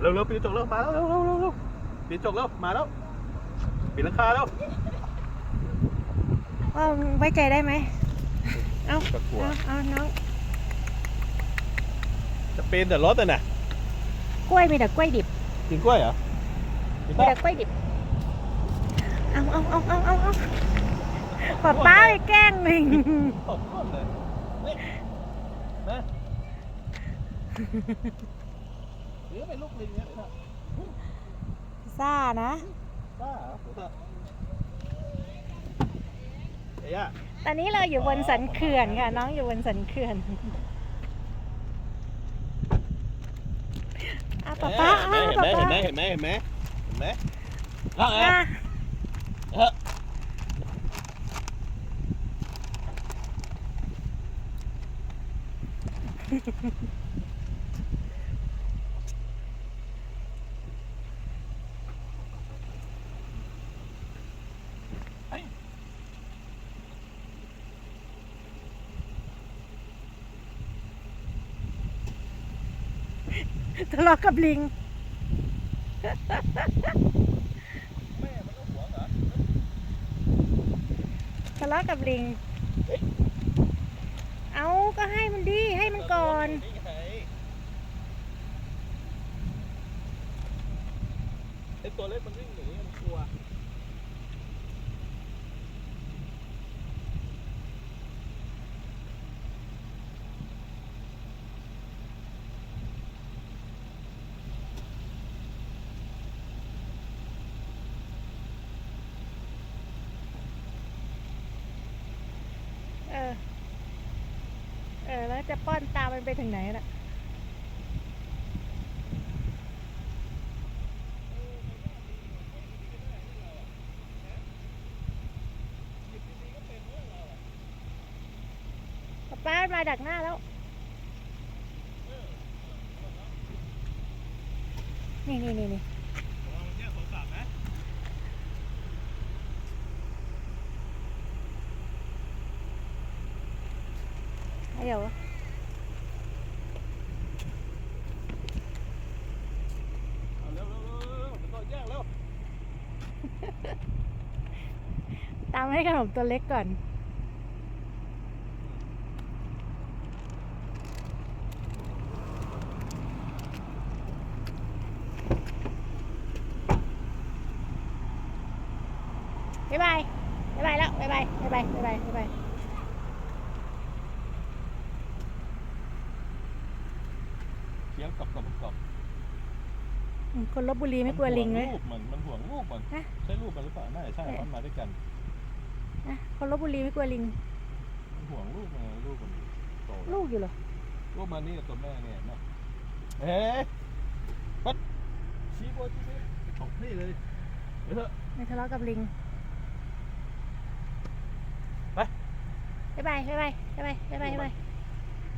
เร็วเร็วปีนกระจกเร็วมาแล้วเร็วเร็วเร็วเร็วปีนกระจกเร็วมาแล้วปีนหลังคาแล้วว่าไว้ใจได้ไหมเอาก็กลัวเอาเอาน้องจะปีนแต่รถอะน่ะกล้วยมีแต่กล้วยดิบกินกล้วยเหรอกินมีปะแต่กล้วยดิบเอาเอาเอาเอาเอาเอาป๊าป้าไปแกล้งลิงตกก้นเลยนี่นะ หรือเป็นลูกลิงเนี่ยครับซ่านะบ้าเหรอผมว่าเอ้ยอะตอนนี้เราอยู่บนสันเขื่อนค่ะ น้องอยู่บนสันเขื่อนอาป๊าป้าเห็อานไหมป๊าป้าเห็นไหมเห็นไหมเห็นไหมเห็นไหมเอาอะเอ้ย ทะเลาะกับลิง ทะเลาะกับลิง เอาก็ให้มันดี ให้มันก่อน ไอตัวเล็กมันวิ่งหนีมันกลัว เออ เออ แล้วจะป้อนตามันไปถึงไหนน่ะป,ป้ามาดักหน้าแล้ว นี่นี่นี่นี่เดี๋ยว เอาเร็วเร็วเร็วเร็วเดี๋ยวโดนแย่งเร็ว ตามให้ขนมตัวเล็กก่อน บ๊ายบาย บ๊ายบายแล้ว บ๊ายบาย บ๊ายบาย บ๊ายบาย บ๊ายบายเคี้ยวกรอบกรอบกรอบอืมคนลบบุรีไม่กลัวลิงเลย มันห่วงลูกมันมันห่วงลูกมันฮะ ใช่ลูกมันหรือเปล่าน่าจะใช่มันมาด้วยกัน นะคนลบบุรีไม่กลัวลิงมันห่วงลูกมันลูกมันโตแล้วลูกอยู่เหรอ ลูกมันนี่กับตัวแม่เนี่ยนะเฮ้ยปัดชี้โบชี้โบของพี่เลยเดี๋ยวเถอะ ไม่ทะเลาะกับลิง ไป บ๊ายบาย บ๊ายบาย บ๊ายบาย บ๊ายบายบ๊ายบาย